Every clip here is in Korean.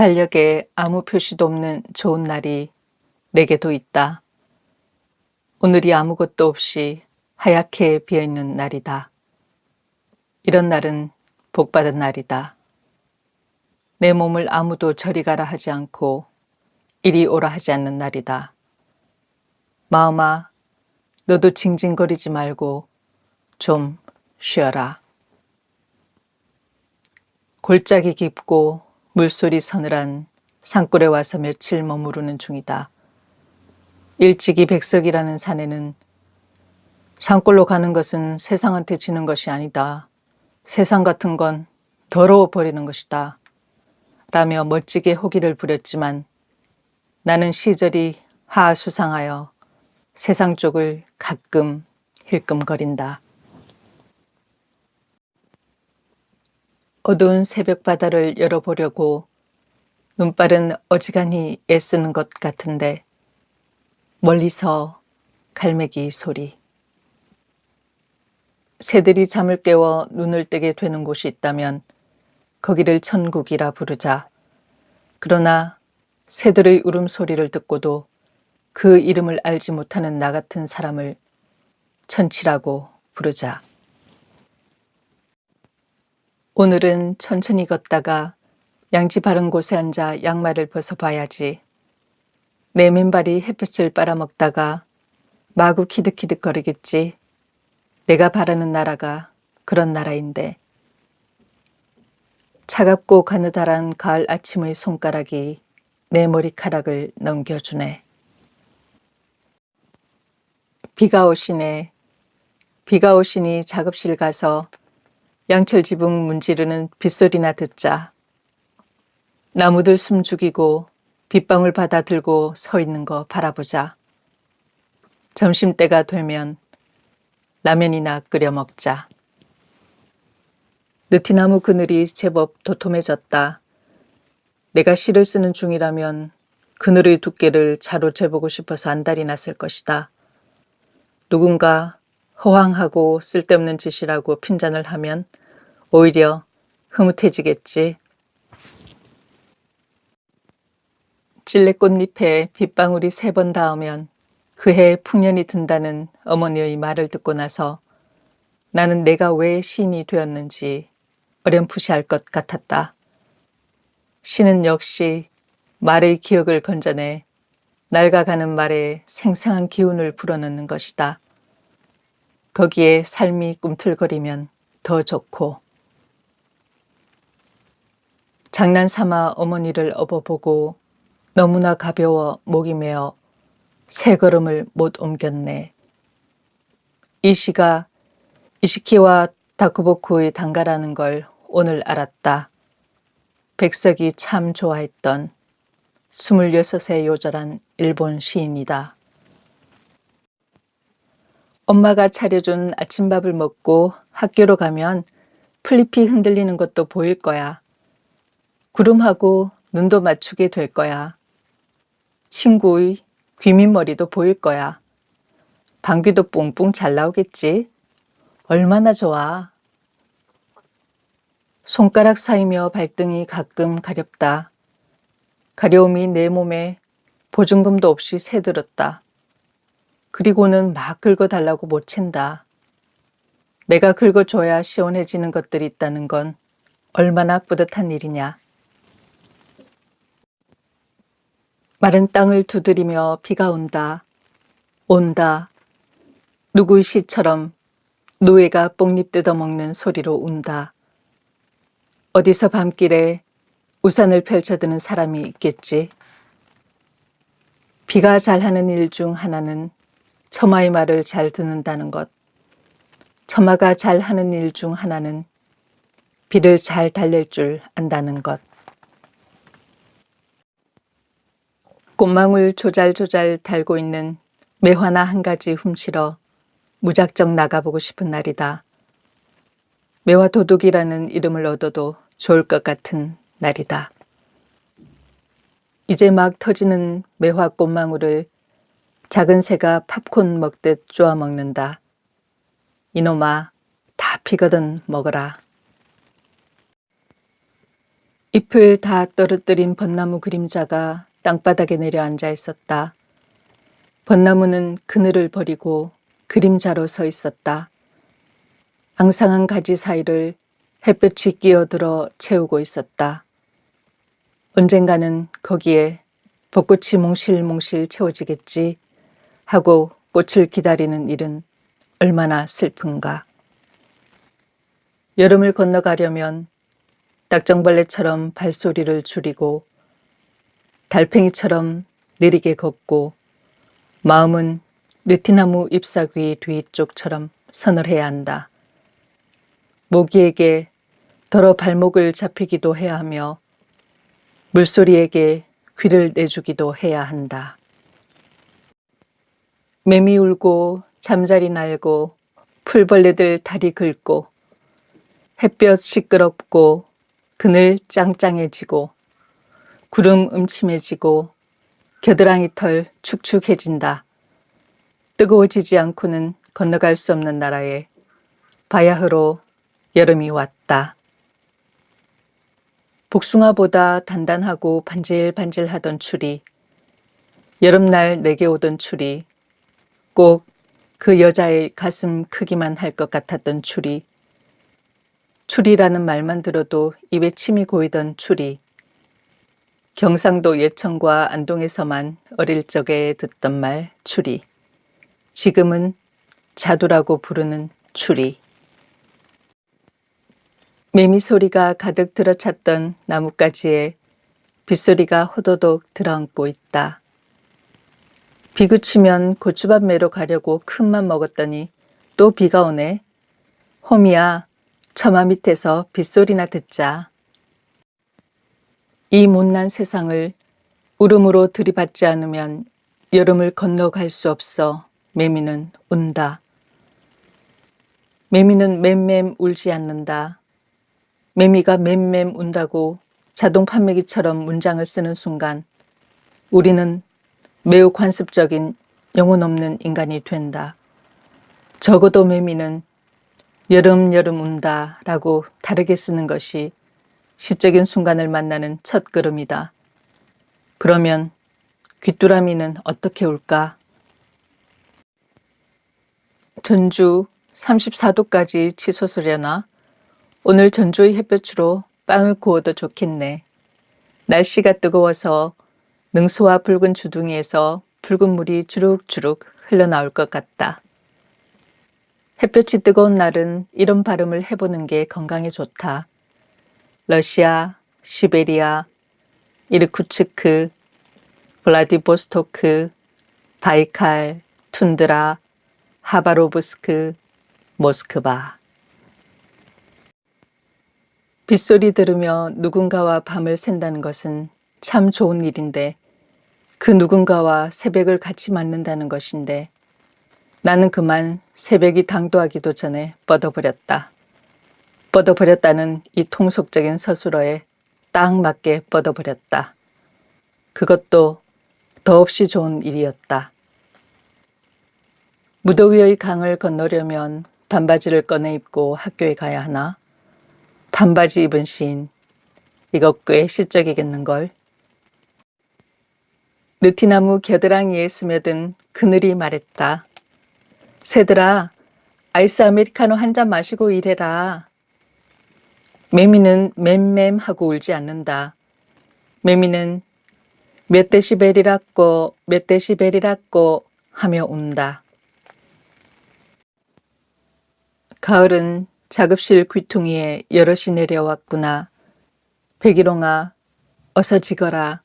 달력에 아무 표시도 없는 좋은 날이 내게도 있다. 오늘이 아무것도 없이 하얗게 비어있는 날이다. 이런 날은 복받은 날이다. 내 몸을 아무도 저리 가라 하지 않고 이리 오라 하지 않는 날이다. 마음아, 너도 징징거리지 말고 좀 쉬어라. 골짜기 깊고 물소리 서늘한 산골에 와서 며칠 머무르는 중이다. 일찍이 백석이라는 산에는 산골로 가는 것은 세상한테 지는 것이 아니다. 세상 같은 건 더러워 버리는 것이다. 라며 멋지게 호기를 부렸지만 나는 시절이 하수상하여 세상 쪽을 가끔 힐끔거린다. 어두운 새벽 바다를 열어보려고 눈발은 어지간히 애쓰는 것 같은데 멀리서 갈매기 소리. 새들이 잠을 깨워 눈을 뜨게 되는 곳이 있다면 거기를 천국이라 부르자. 그러나 새들의 울음소리를 듣고도 그 이름을 알지 못하는 나 같은 사람을 천치라고 부르자. 오늘은 천천히 걷다가 양지 바른 곳에 앉아 양말을 벗어봐야지. 내 맨발이 햇볕을 빨아먹다가 마구 키득키득 거리겠지. 내가 바라는 나라가 그런 나라인데. 차갑고 가느다란 가을 아침의 손가락이 내 머리카락을 넘겨주네. 비가 오시네. 비가 오시니 작업실 가서 양철 지붕 문지르는 빗소리나 듣자. 나무들 숨 죽이고 빗방울 받아 들고 서 있는 거 바라보자. 점심때가 되면 라면이나 끓여 먹자. 느티나무 그늘이 제법 도톰해졌다. 내가 시를 쓰는 중이라면 그늘의 두께를 자로 재보고 싶어서 안달이 났을 것이다. 누군가 허황하고 쓸데없는 짓이라고 핀잔을 하면 오히려 흐뭇해지겠지. 찔레꽃잎에 빗방울이 세 번 닿으면 그해 풍년이 든다는 어머니의 말을 듣고 나서 나는 내가 왜 시인이 되었는지 어렴풋이 알 것 같았다. 시는 역시 말의 기억을 건져내 낡아가는 말에 생생한 기운을 불어넣는 것이다. 거기에 삶이 꿈틀거리면 더 좋고 장난삼아 어머니를 업어보고 너무나 가벼워 목이 메어 세 걸음을 못 옮겼네. 이 시가 이시키와 다쿠보쿠의 단가라는 걸 오늘 알았다. 백석이 참 좋아했던 26의 요절한 일본 시인이다. 엄마가 차려준 아침밥을 먹고 학교로 가면 플리피 흔들리는 것도 보일 거야. 구름하고 눈도 맞추게 될 거야. 친구의 귀밑머리도 보일 거야. 방귀도 뿡뿡 잘 나오겠지. 얼마나 좋아. 손가락 사이며 발등이 가끔 가렵다. 가려움이 내 몸에 보증금도 없이 새들었다. 그리고는 막 긁어달라고 못 챈다. 내가 긁어줘야 시원해지는 것들이 있다는 건 얼마나 뿌듯한 일이냐. 마른 땅을 두드리며 비가 온다. 온다. 누구의 시처럼 노예가 뽕잎 뜯어먹는 소리로 운다. 어디서 밤길에 우산을 펼쳐드는 사람이 있겠지. 비가 잘하는 일 중 하나는 처마의 말을 잘 듣는다는 것. 처마가 잘하는 일 중 하나는 비를 잘 달랠 줄 안다는 것. 꽃망울 조잘조잘 달고 있는 매화나 한 가지 훔치러 무작정 나가보고 싶은 날이다. 매화 도둑이라는 이름을 얻어도 좋을 것 같은 날이다. 이제 막 터지는 매화 꽃망울을 작은 새가 팝콘 먹듯 쪼아 먹는다. 이놈아, 다 피거든 먹어라. 잎을 다 떨어뜨린 벚나무 그림자가 땅바닥에 내려앉아 있었다. 벚나무는 그늘을 버리고 그림자로 서 있었다. 앙상한 가지 사이를 햇볕이 끼어들어 채우고 있었다. 언젠가는 거기에 벚꽃이 몽실몽실 채워지겠지 하고 꽃을 기다리는 일은 얼마나 슬픈가. 여름을 건너가려면 딱정벌레처럼 발소리를 줄이고 달팽이처럼 느리게 걷고 마음은 느티나무 잎사귀 뒤쪽처럼 서늘해야 한다. 모기에게 더러 발목을 잡히기도 해야 하며 물소리에게 귀를 내주기도 해야 한다. 매미 울고 잠자리 날고 풀벌레들 다리 긁고 햇볕 시끄럽고 그늘 짱짱해지고 구름 음침해지고 겨드랑이 털 축축해진다. 뜨거워지지 않고는 건너갈 수 없는 나라에 바야흐로 여름이 왔다. 복숭아보다 단단하고 반질반질하던 추리, 여름날 내게 오던 추리, 꼭 그 여자의 가슴 크기만 할 것 같았던 추리, 추리라는 말만 들어도 입에 침이 고이던 추리, 경상도 예천과 안동에서만 어릴 적에 듣던 말 추리, 지금은 자두라고 부르는 추리. 매미 소리가 가득 들어찼던 나뭇가지에 빗소리가 호도독 들어앉고 있다. 비 그치면 고추밥 매러 가려고 큰맘 먹었더니 또 비가 오네. 홈이야, 처마 밑에서 빗소리나 듣자. 이 못난 세상을 울음으로 들이받지 않으면 여름을 건너갈 수 없어 매미는 운다. 매미는 맴맴 울지 않는다. 매미가 맴맴 운다고 자동 판매기처럼 문장을 쓰는 순간 우리는 매우 관습적인 영혼 없는 인간이 된다. 적어도 매미는 여름 여름 운다 라고 다르게 쓰는 것이 시적인 순간을 만나는 첫 걸음이다. 그러면 귀뚜라미는 어떻게 울까? 전주 34도까지 치솟으려나? 오늘 전주의 햇볕으로 빵을 구워도 좋겠네. 날씨가 뜨거워서 능소와 붉은 주둥이에서 붉은 물이 주룩주룩 흘러나올 것 같다. 햇볕이 뜨거운 날은 이런 발음을 해보는 게 건강에 좋다. 러시아, 시베리아, 이르쿠츠크, 블라디보스토크, 바이칼, 툰드라, 하바로브스크, 모스크바. 빗소리 들으며 누군가와 밤을 샌다는 것은 참 좋은 일인데 그 누군가와 새벽을 같이 맞는다는 것인데 나는 그만 새벽이 당도하기도 전에 뻗어버렸다. 뻗어버렸다는 이 통속적인 서술어에 딱 맞게 뻗어버렸다. 그것도 더없이 좋은 일이었다. 무더위의 강을 건너려면 반바지를 꺼내 입고 학교에 가야 하나? 반바지 입은 시인. 이것 꽤 시적이겠는걸. 느티나무 겨드랑이에 스며든 그늘이 말했다. 새들아, 아이스 아메리카노 한 잔 마시고 일해라. 매미는 맴맴하고 울지 않는다. 매미는 몇 데시벨이라고 몇 데시벨이라고 하며 운다. 가을은 작업실 귀퉁이에 여럿이 내려왔구나. 백일홍아, 어서 지거라.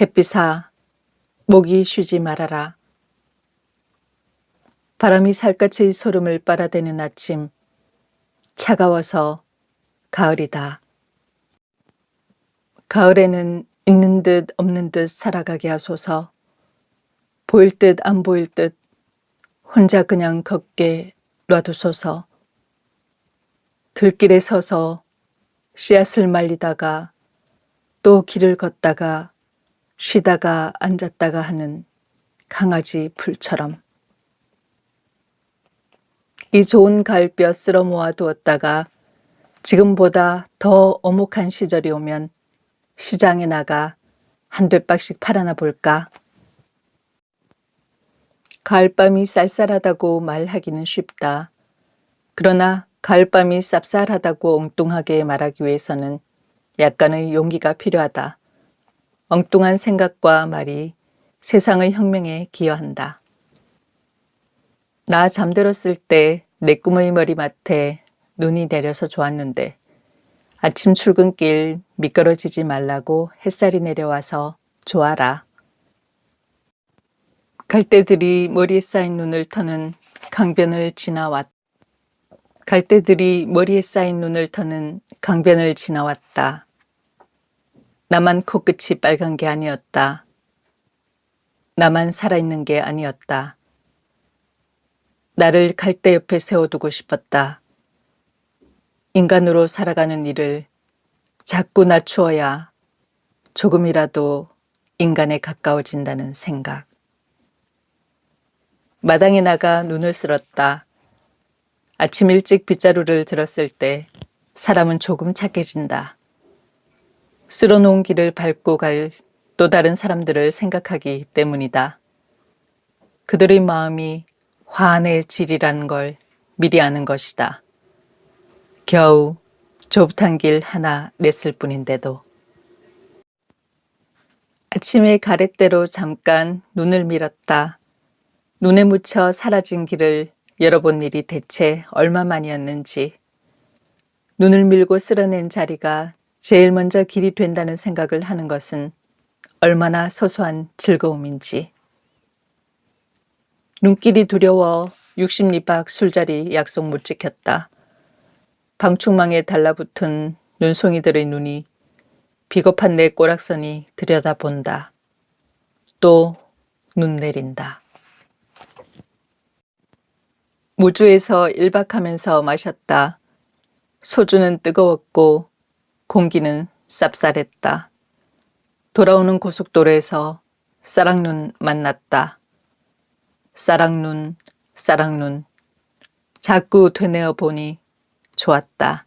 햇빛아, 목이 쉬지 말아라. 바람이 살갗의 소름을 빨아대는 아침, 차가워서 가을이다. 가을에는 있는 듯 없는 듯 살아가게 하소서. 보일 듯 안 보일 듯 혼자 그냥 걷게 놔두소서. 들길에 서서 씨앗을 말리다가 또 길을 걷다가 쉬다가 앉았다가 하는 강아지 풀처럼. 이 좋은 가을볕 쓸어 모아 두었다가 지금보다 더 어목한 시절이 오면 시장에 나가 한 대박씩 팔아나 볼까? 가을밤이 쌀쌀하다고 말하기는 쉽다. 그러나 가을밤이 쌉쌀하다고 엉뚱하게 말하기 위해서는 약간의 용기가 필요하다. 엉뚱한 생각과 말이 세상의 혁명에 기여한다. 나 잠들었을 때 내 꿈의 머리맡에 눈이 내려서 좋았는데 아침 출근길 미끄러지지 말라고 햇살이 내려와서 좋아라. 갈대들이 머리에 쌓인 눈을 터는 강변을 지나왔. 갈대들이 머리에 쌓인 눈을 터는 강변을 지나왔다. 나만 코끝이 빨간 게 아니었다. 나만 살아있는 게 아니었다. 나를 갈대 옆에 세워두고 싶었다. 인간으로 살아가는 일을 자꾸 낮추어야 조금이라도 인간에 가까워진다는 생각. 마당에 나가 눈을 쓸었다. 아침 일찍 빗자루를 들었을 때 사람은 조금 착해진다. 쓸어놓은 길을 밟고 갈 또 다른 사람들을 생각하기 때문이다. 그들의 마음이 화환의 질이라는 걸 미리 아는 것이다. 겨우 좁탄 길 하나 냈을 뿐인데도. 아침에 가래대로 잠깐 눈을 밀었다. 눈에 묻혀 사라진 길을 열어본 일이 대체 얼마만이었는지. 눈을 밀고 쓸어낸 자리가 제일 먼저 길이 된다는 생각을 하는 것은 얼마나 소소한 즐거움인지. 눈길이 두려워 60리박 술자리 약속 못 지켰다. 방충망에 달라붙은 눈송이들의 눈이 비겁한 내 꼬락선이 들여다본다. 또 눈 내린다. 무주에서 일박하면서 마셨다. 소주는 뜨거웠고 공기는 쌉쌀했다. 돌아오는 고속도로에서 싸랑눈 만났다. 싸랑눈, 싸랑눈. 자꾸 되뇌어 보니 좋았다.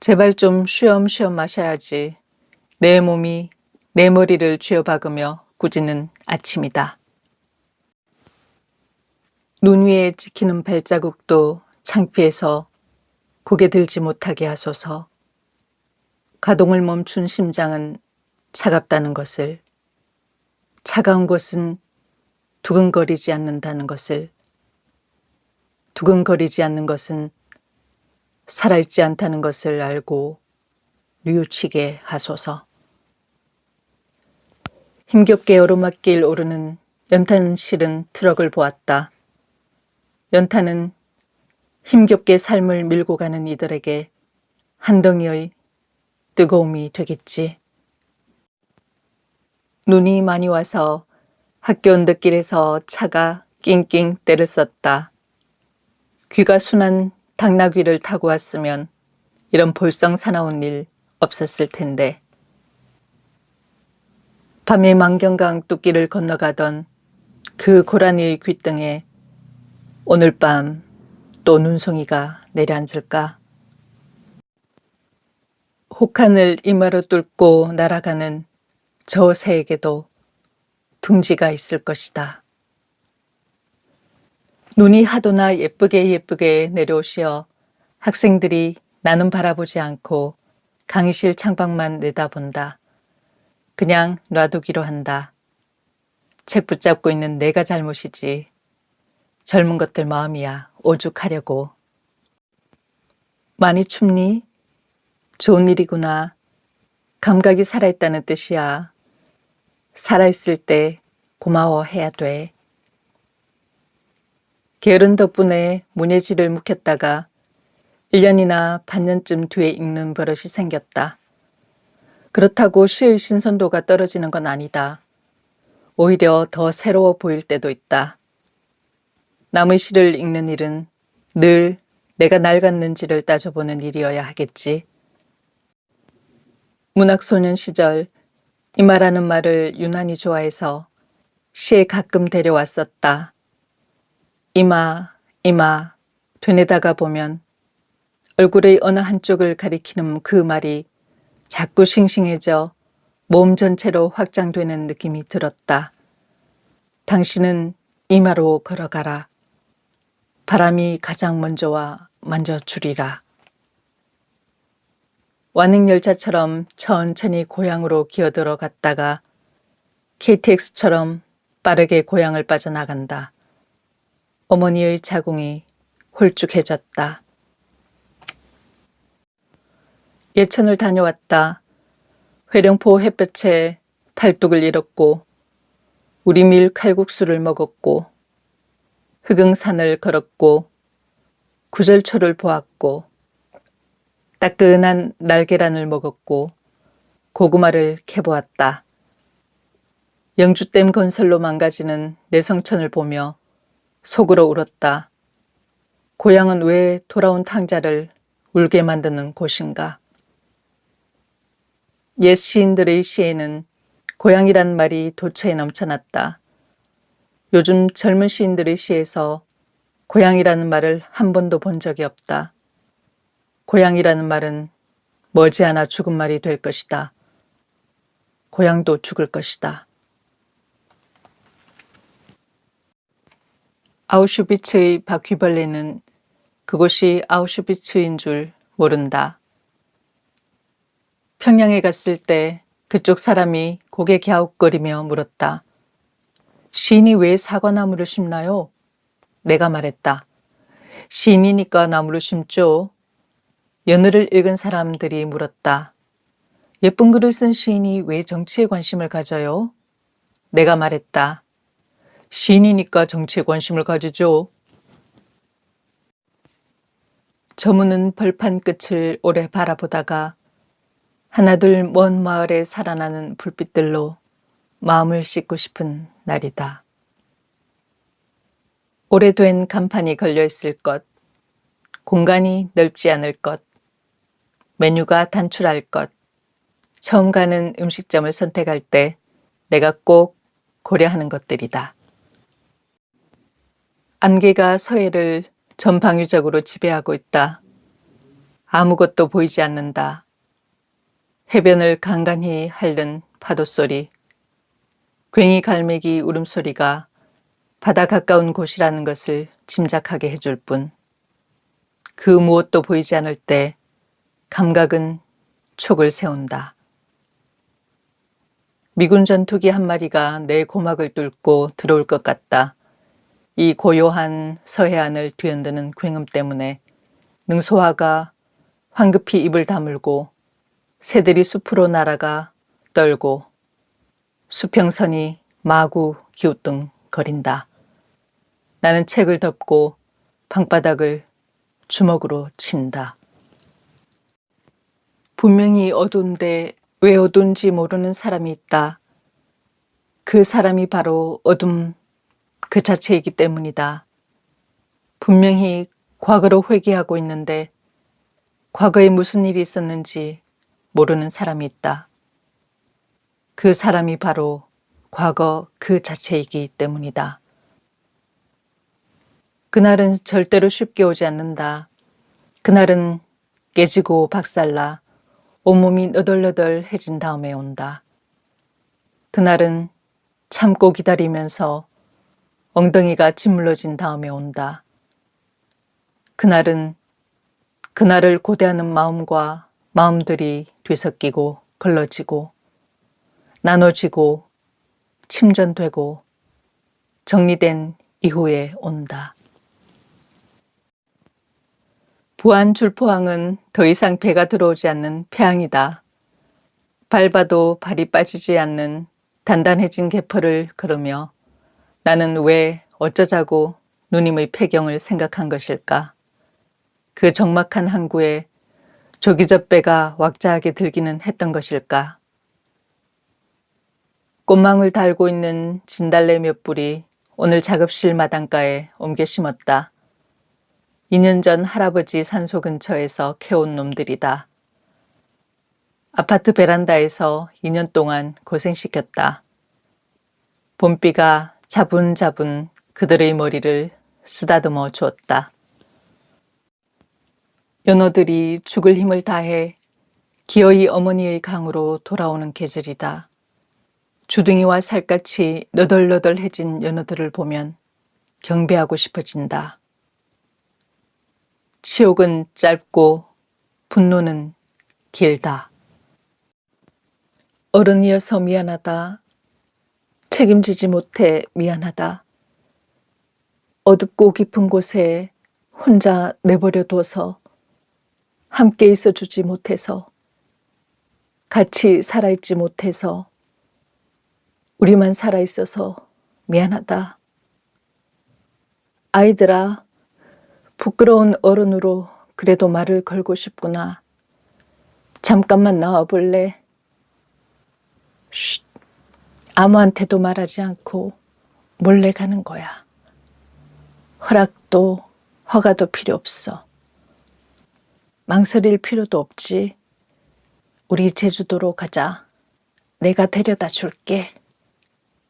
제발 좀 쉬엄쉬엄 마셔야지. 내 몸이 내 머리를 쥐어박으며 꾸짖는 아침이다. 눈 위에 찍히는 발자국도 창피해서 고개 들지 못하게 하소서. 가동을 멈춘 심장은 차갑다는 것을, 차가운 것은 두근거리지 않는다는 것을, 두근거리지 않는 것은 살아있지 않다는 것을 알고 뉘우치게 하소서. 힘겹게 오르막길 오르는 연탄 실은 트럭을 보았다. 연탄은 힘겹게 삶을 밀고 가는 이들에게 한 덩이의 뜨거움이 되겠지. 눈이 많이 와서 학교 언덕길에서 차가 낑낑 때를 썼다. 귀가 순한 당나귀를 타고 왔으면 이런 볼썽 사나운 일 없었을 텐데. 밤에 만경강 뚝길을 건너가던 그 고라니의 귓등에 오늘 밤 또 눈송이가 내려앉을까? 혹한을 이마로 뚫고 날아가는 저 새에게도 둥지가 있을 것이다. 눈이 하도나 예쁘게 예쁘게 내려오시어 학생들이 나는 바라보지 않고 강의실 창밖만 내다본다. 그냥 놔두기로 한다. 책 붙잡고 있는 내가 잘못이지. 젊은 것들 마음이야 오죽하려고. 많이 춥니? 좋은 일이구나. 감각이 살아있다는 뜻이야. 살아있을 때 고마워해야 돼. 게으른 덕분에 문예지를 묵혔다가 1년이나 반년쯤 뒤에 읽는 버릇이 생겼다. 그렇다고 시의 신선도가 떨어지는 건 아니다. 오히려 더 새로워 보일 때도 있다. 남의 시를 읽는 일은 늘 내가 낡았는지를 따져보는 일이어야 하겠지. 문학소년 시절 이마라는 말을 유난히 좋아해서 시에 가끔 데려왔었다. 이마, 이마, 되뇌다가 보면 얼굴의 어느 한쪽을 가리키는 그 말이 자꾸 싱싱해져 몸 전체로 확장되는 느낌이 들었다. 당신은 이마로 걸어가라. 바람이 가장 먼저 와 만져주리라. 완행열차처럼 천천히 고향으로 기어들어 갔다가 KTX처럼 빠르게 고향을 빠져나간다. 어머니의 자궁이 홀쭉해졌다. 예천을 다녀왔다. 회령포 햇볕에 팔뚝을 잃었고 우리 밀 칼국수를 먹었고 흑응산을 걸었고 구절초를 보았고 따끈한 날계란을 먹었고 고구마를 캐보았다. 영주댐 건설로 망가지는 내 성천을 보며 속으로 울었다. 고향은 왜 돌아온 탕자를 울게 만드는 곳인가? 옛 시인들의 시에는 고향이란 말이 도처에 넘쳐났다. 요즘 젊은 시인들의 시에서 고향이라는 말을 한 번도 본 적이 없다. 고향이라는 말은 머지않아 죽은 말이 될 것이다. 고향도 죽을 것이다. 아우슈비츠의 바퀴벌레는 그곳이 아우슈비츠인 줄 모른다. 평양에 갔을 때 그쪽 사람이 고개 갸웃거리며 물었다. 시인이 왜 사과나무를 심나요? 내가 말했다. 시인이니까 나무를 심죠. 연어를 읽은 사람들이 물었다. 예쁜 글을 쓴 시인이 왜 정치에 관심을 가져요? 내가 말했다. 시인이니까 정치에 관심을 가지죠. 저무는 벌판 끝을 오래 바라보다가 하나둘 먼 마을에 살아나는 불빛들로 마음을 씻고 싶은 날이다. 오래된 간판이 걸려 있을 것, 공간이 넓지 않을 것, 메뉴가 단출할 것, 처음 가는 음식점을 선택할 때 내가 꼭 고려하는 것들이다. 안개가 서해를 전방위적으로 지배하고 있다. 아무것도 보이지 않는다. 해변을 간간히 핥는 파도 소리, 괭이 갈매기 울음소리가 바다 가까운 곳이라는 것을 짐작하게 해줄 뿐, 그 무엇도 보이지 않을 때 감각은 촉을 세운다. 미군 전투기 한 마리가 내 고막을 뚫고 들어올 것 같다. 이 고요한 서해안을 뒤흔드는 굉음 때문에 능소화가 황급히 입을 다물고 새들이 숲으로 날아가 떨고 수평선이 마구 기우뚱 거린다. 나는 책을 덮고 방바닥을 주먹으로 친다. 분명히 어두운데 왜 어두운지 모르는 사람이 있다. 그 사람이 바로 어둠 그 자체이기 때문이다. 분명히 과거로 회귀하고 있는데 과거에 무슨 일이 있었는지 모르는 사람이 있다. 그 사람이 바로 과거 그 자체이기 때문이다. 그날은 절대로 쉽게 오지 않는다. 그날은 깨지고 박살나 온몸이 너덜너덜해진 다음에 온다. 그날은 참고 기다리면서 엉덩이가 짓물러진 다음에 온다. 그날은 그날을 고대하는 마음과 마음들이 뒤섞이고 걸러지고 나눠지고 침전되고 정리된 이후에 온다. 부안 줄포항은 더 이상 배가 들어오지 않는 폐항이다. 밟아도 발이 빠지지 않는 단단해진 개포를 걸으며 나는 왜 어쩌자고 누님의 폐경을 생각한 것일까? 그 적막한 항구에 조기적배가 왁자하게 들기는 했던 것일까? 꽃망울 달고 있는 진달래 몇 뿌리 오늘 작업실 마당가에 옮겨 심었다. 2년 전 할아버지 산소 근처에서 캐온 놈들이다. 아파트 베란다에서 2년 동안 고생시켰다. 봄비가 자분자분 그들의 머리를 쓰다듬어 주었다. 연어들이 죽을 힘을 다해 기어이 어머니의 강으로 돌아오는 계절이다. 주둥이와 살갗이 너덜너덜해진 연어들을 보면 경배하고 싶어진다. 치욕은 짧고 분노는 길다. 어른이어서 미안하다. 책임지지 못해 미안하다. 어둡고 깊은 곳에 혼자 내버려 둬서 함께 있어 주지 못해서 같이 살아있지 못해서 우리만 살아있어서 미안하다. 아이들아, 부끄러운 어른으로 그래도 말을 걸고 싶구나. 잠깐만 나와 볼래? 쉿. 아무한테도 말하지 않고 몰래 가는 거야. 허락도 허가도 필요 없어. 망설일 필요도 없지. 우리 제주도로 가자. 내가 데려다 줄게.